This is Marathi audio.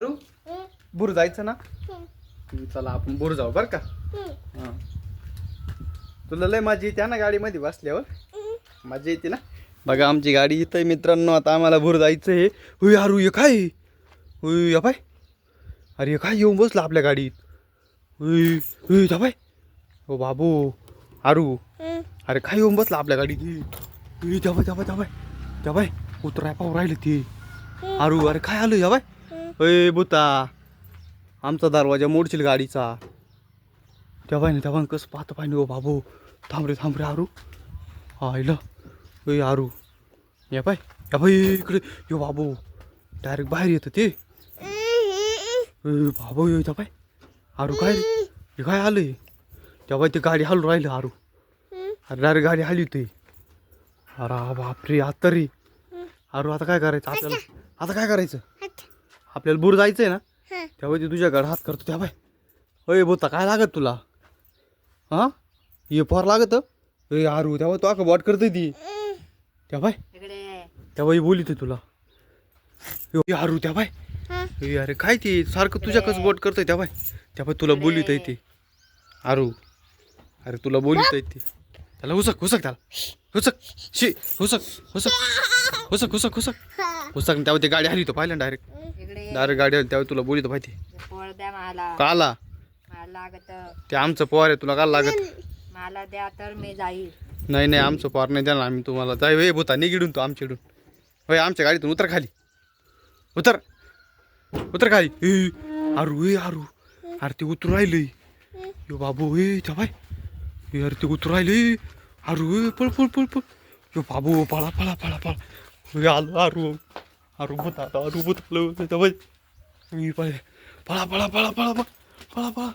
बुर जायचं ना? चला आपण बुर जाऊ बरं का? हा. तुला लय मजा येते ना गाडीमध्ये बसल्यावर? मजा येते ना? बघा आमची गाडी इथं आहे मित्रांनो आता आम्हाला भूर जायचं आहे. हुई अरू हे काय? हुई या पाय अरे हे काय? येऊन बसलं आपल्या गाडीत. हुई हुई जा पाय हो बाबू अरू अरे काय येऊन बसलं आपल्या गाडीत? हुई जा बाय जा बाय जा बाय जा बाय उतराय पाहू राहिलं ते. अरू अरे काय आलं या बाय अय बुता आमचा दरवाजा मोडशील गाडीचा. त्या पाहिजे ना त्या बाय कसं पाहतं पाहिजे हो बाबू. थांब रे थांब रे आरू. आईला. ए आरू. या बाय या बाई इकडे. यो बाबू डायरेक्ट बाहेर येतं ते. बाबू यो त्या पाय आरू काय रे? हे काय आलंय? त्या बाय ते गाडी हलू राहिलं आरू. अरे डायरेक्ट गाडी हली होती. अरे बापरे आता रे. आरू आता काय करायचं? आपल्याला आता काय करायचं? आपल्याला बुर जायचंय ना? तेव्हा ते तुझ्याकडे हात करतो. त्या बाय अय बोता काय लागत तुला? हां? ये पोर लागत? ए आरू तेव्हा तो अका बॉट करतोय ती. त्या बाय इकडे. तेव्हा ही बोलित तुला. यो, ए आरू त्या बाय ए अरे काय ते? सारखं तुझ्याकच बोट करतोय त्या बाय त्या बाय तुला बोलित आहे ते. आरू अरे तुला बोलित आहे ते. त्याला हुसक हुसक त्याला. हुसक शी हुसक हुसक हुसक हुसक हुसक हुसक. तेव्हा ते गाडी आली तो पाहिलं डायरेक्ट इकडे डायरेक्ट गाडी आली तेव्हा तुला बोलित माहिती. पोळ द्या मला. का आला मला लागत. ते आमचं पोर आहे तुला का लागत? मला द्या तर मी जाईल. नाही नाही आमचं पोर नाही देणार आम्ही तुम्हाला जाय वे भूता निघिडून तो आमच्याकडून होय आमच्या गाडीतून उतर खाली. उतर. उतर खाली. ए आरू ए आरू. अरे ते उतरू राहिले. यो बाबू ए त्या बाय. ए अरे ते उतरू राहिले. आरू ए पळ पळ पळ पळ. यो बाबू पळा पळा पळा पळा. ए आलो आरू. आरू भूता आरू भूत त्या बाय मी पळ पळा पळा पळा पळा पळा पळा पळा